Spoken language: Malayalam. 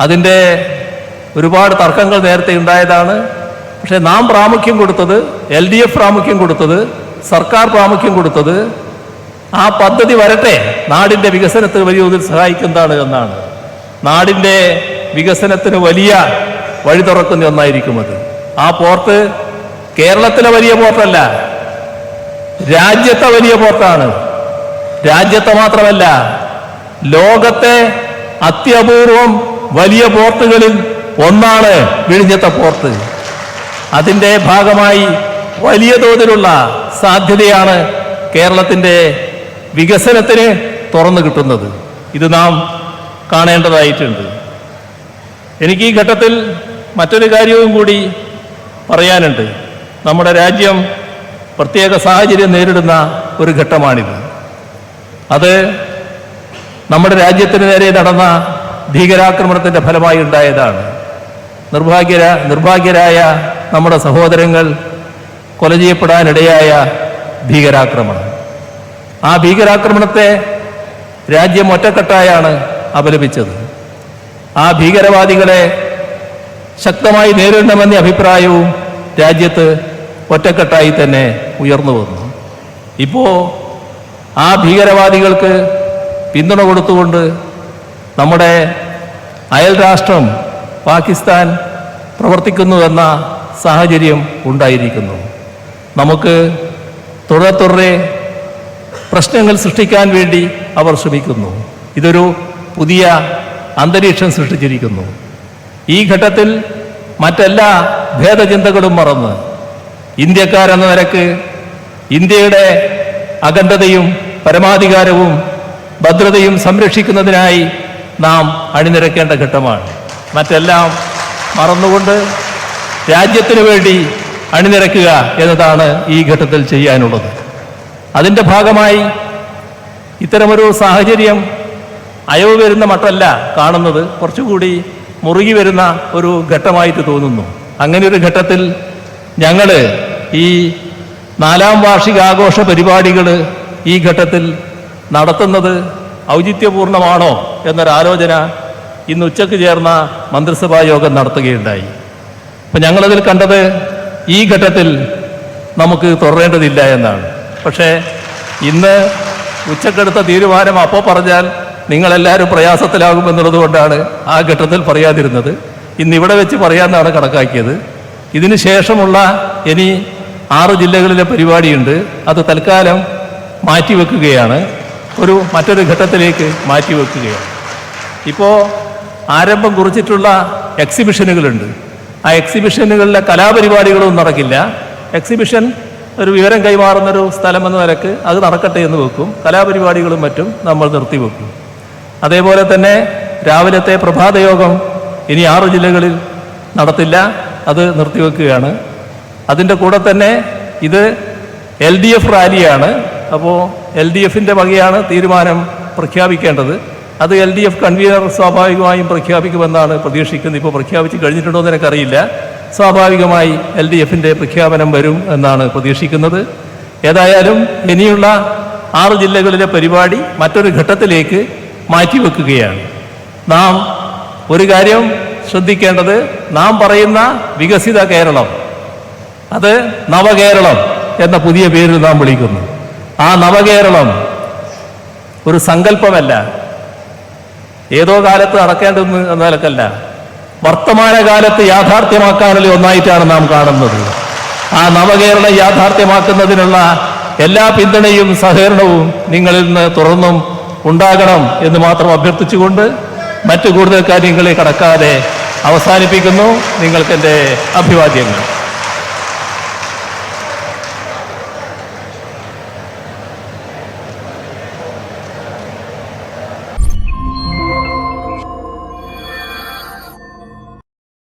അതിന്റെ ഒരുപാട് തർക്കങ്ങൾ നേരത്തെ ഉണ്ടായതാണ്. പക്ഷേ നാം പ്രാമുഖ്യം കൊടുത്തത് എൽ ഡി എഫ് പ്രാമുഖ്യം കൊടുത്തത് സർക്കാർ പ്രാമുഖ്യം കൊടുത്തത് ആ പദ്ധതി വരട്ടെ. നാടിന്റെ വികസനത്തിന് വലിയ തോതിൽ സഹായിക്കുന്നതാണ് എന്നാണ്. നാടിന്റെ വികസനത്തിന് വലിയ വഴി തുറക്കുന്ന ഒന്നായിരിക്കും അത്. ആ പോർട്ട് കേരളത്തിലെ വലിയ പോർട്ടല്ല രാജ്യത്തെ വലിയ പോർട്ടാണ്. രാജ്യത്തെ മാത്രമല്ല ലോകത്തെ അത്യപൂർവം വലിയ പോർട്ടുകളിൽ ഒന്നാണ് വിഴിഞ്ഞത്തെ പോർട്ട്. അതിന്റെ ഭാഗമായി വലിയ തോതിലുള്ള സാധ്യതയാണ് കേരളത്തിന്റെ വികസനത്തിന് തുറന്നു കിട്ടുന്നത്. ഇത് നാം കാണേണ്ടതായിട്ടുണ്ട്. എനിക്ക് ഈ ഘട്ടത്തിൽ മറ്റൊരു കാര്യവും കൂടി പറയാനുണ്ട്. നമ്മുടെ രാജ്യം പ്രത്യേക സാഹചര്യം നേരിടുന്ന ഒരു ഘട്ടമാണിത്. അത് നമ്മുടെ രാജ്യത്തിന് നേരെ നടന്ന ഭീകരാക്രമണത്തിന്റെ ഫലമായി ഉണ്ടായതാണ്. നിർഭാഗ്യര നിർഭാഗ്യരായ നമ്മുടെ സഹോദരങ്ങൾ കൊല ചെയ്യപ്പെടാനിടയായ ഭീകരാക്രമണം. ആ ഭീകരാക്രമണത്തെ രാജ്യം ഒറ്റക്കെട്ടായാണ് അപലപിച്ചത്. ആ ഭീകരവാദികളെ ശക്തമായി നേരിടണമെന്ന അഭിപ്രായവും രാജ്യത്ത് ഒറ്റക്കെട്ടായി തന്നെ ഉയർന്നു വന്നു. ഇപ്പോൾ ആ ഭീകരവാദികൾക്ക് പിന്തുണ കൊടുത്തുകൊണ്ട് നമ്മുടെ അയൽ രാഷ്ട്രം പാകിസ്ഥാൻ പ്രവർത്തിക്കുന്നുവെന്ന സാഹചര്യം ഉണ്ടായിരിക്കുന്നു. നമുക്ക് തുടരെ തുടരെ പ്രശ്നങ്ങൾ സൃഷ്ടിക്കാൻ വേണ്ടി അവർ ശ്രമിക്കുന്നു. ഇതൊരു പുതിയ അന്തരീക്ഷം സൃഷ്ടിച്ചിരിക്കുന്നു. ഈ ഘട്ടത്തിൽ മറ്റെല്ലാ ഭേദചിന്തകളും മറന്ന് ഇന്ത്യക്കാരെന്ന നിലയ്ക്ക് ഇന്ത്യയുടെ അഖണ്ഡതയും പരമാധികാരവും ഭദ്രതയും സംരക്ഷിക്കുന്നതിനായി നാം അണിനിരക്കേണ്ട ഘട്ടമാണ്. മറ്റെല്ലാം മറന്നുകൊണ്ട് രാജ്യത്തിനു വേണ്ടി അണിനിരക്കുക എന്നതാണ് ഈ ഘട്ടത്തിൽ ചെയ്യാനുള്ളത്. അതിന്റെ ഭാഗമായി ഇത്തരമൊരു സാഹചര്യം അയവ് വരുന്ന മട്ടല്ല കാണുന്നത്. കുറച്ചുകൂടി മുറുകി വരുന്ന ഒരു ഘട്ടമായിട്ട് തോന്നുന്നു. അങ്ങനെ ഒരു ഘട്ടത്തിൽ ഞങ്ങൾ ഈ നാലാം വാർഷികാഘോഷ പരിപാടികൾ ഈ ഘട്ടത്തിൽ നടത്തുന്നത് ഔചിത്യപൂർണമാണോ എന്നൊരാലോചന ഇന്ന് ഉച്ചയ്ക്ക് ചേർന്ന മന്ത്രിസഭാ യോഗം നടത്തുകയുണ്ടായി. അപ്പം ഞങ്ങളതിൽ കണ്ടത് ഈ ഘട്ടത്തിൽ നമുക്ക് തുടരേണ്ടതില്ല എന്നാണ്. പക്ഷേ ഇന്ന് ഉച്ചക്കെടുത്ത തീരുമാനം അപ്പോൾ പറഞ്ഞാൽ നിങ്ങളെല്ലാവരും പ്രയാസത്തിലാകുമെന്നുള്ളത് കൊണ്ടാണ് ആ ഘട്ടത്തിൽ പറയാതിരുന്നത്. ഇന്ന് ഇവിടെ വെച്ച് പറയാമെന്നാണ് കണക്കാക്കിയത്. ഇതിന് ശേഷമുള്ള ഇനി ആറ് ജില്ലകളിലെ പരിപാടിയുണ്ട്. അത് തൽക്കാലം മാറ്റിവെക്കുകയാണ്. ഒരു മറ്റൊരു ഘട്ടത്തിലേക്ക് മാറ്റിവെക്കുകയാണ് ഇപ്പോൾ ആരംഭം കുറിച്ചിട്ടുള്ള എക്സിബിഷനുകളുണ്ട്. ആ എക്സിബിഷനുകളിലെ കലാപരിപാടികളൊന്നും നടക്കില്ല. എക്സിബിഷൻ ഒരു വിവരം കൈമാറുന്നൊരു സ്ഥലം എന്ന നിലയ്ക്ക് അത് നടക്കട്ടെ എന്ന് വെക്കും. കലാപരിപാടികളും മറ്റും നമ്മൾ നിർത്തിവെക്കും അതേപോലെ തന്നെ രാവിലത്തെ പ്രഭാതയോഗം ഇനി ആറ് ജില്ലകളിൽ നടത്തില്ല. അത് നിർത്തിവെക്കുകയാണ് അതിന്റെ കൂടെ തന്നെ ഇത് എൽ ഡി എഫ് റാലിയാണ്. അപ്പോൾ എൽ ഡി എഫിന്റെ വകയാണ് തീരുമാനം പ്രഖ്യാപിക്കേണ്ടത്. അത് എൽ ഡി എഫ് കൺവീനർ സ്വാഭാവികമായും പ്രഖ്യാപിക്കുമെന്നാണ് പ്രതീക്ഷിക്കുന്നത്. ഇപ്പോൾ പ്രഖ്യാപിച്ച് കഴിഞ്ഞിട്ടുണ്ടോ എന്ന് എനിക്കറിയില്ല. സ്വാഭാവികമായി എൽ ഡി എഫിന്റെ പ്രഖ്യാപനം വരും എന്നാണ് പ്രതീക്ഷിക്കുന്നത്. ഏതായാലും ഇനിയുള്ള ആറ് ജില്ലകളിലെ പരിപാടി മറ്റൊരു ഘട്ടത്തിലേക്ക് മാറ്റിവെക്കുകയാണ്. നാം ഒരു കാര്യം ശ്രദ്ധിക്കേണ്ടത്. നാം പറയുന്ന വികസിത കേരളം അത് നവകേരളം എന്ന പുതിയ പേരിൽ നാം വിളിക്കുന്നു. ആ നവകേരളം ഒരു സങ്കല്പമല്ല. ഏതോ കാലത്ത് നടക്കേണ്ടതെന്ന് എന്ന നിലക്കല്ല. വർത്തമാനകാലത്ത് യാഥാർത്ഥ്യമാക്കാനുള്ള ഒന്നായിട്ടാണ് നാം കാണുന്നത്. ആ നവകേരളം യാഥാർത്ഥ്യമാക്കുന്നതിനുള്ള എല്ലാ പിന്തുണയും സഹകരണവും നിങ്ങളിൽ നിന്ന് തുറന്നും ഉണ്ടാകണം എന്ന് മാത്രം അഭ്യർത്ഥിച്ചുകൊണ്ട് മറ്റു കൂടുതൽ കാര്യങ്ങളെ കടക്കാതെ അവസാനിപ്പിക്കുന്നു. നിങ്ങൾക്കെന്റെ അഭിവാദ്യങ്ങൾ.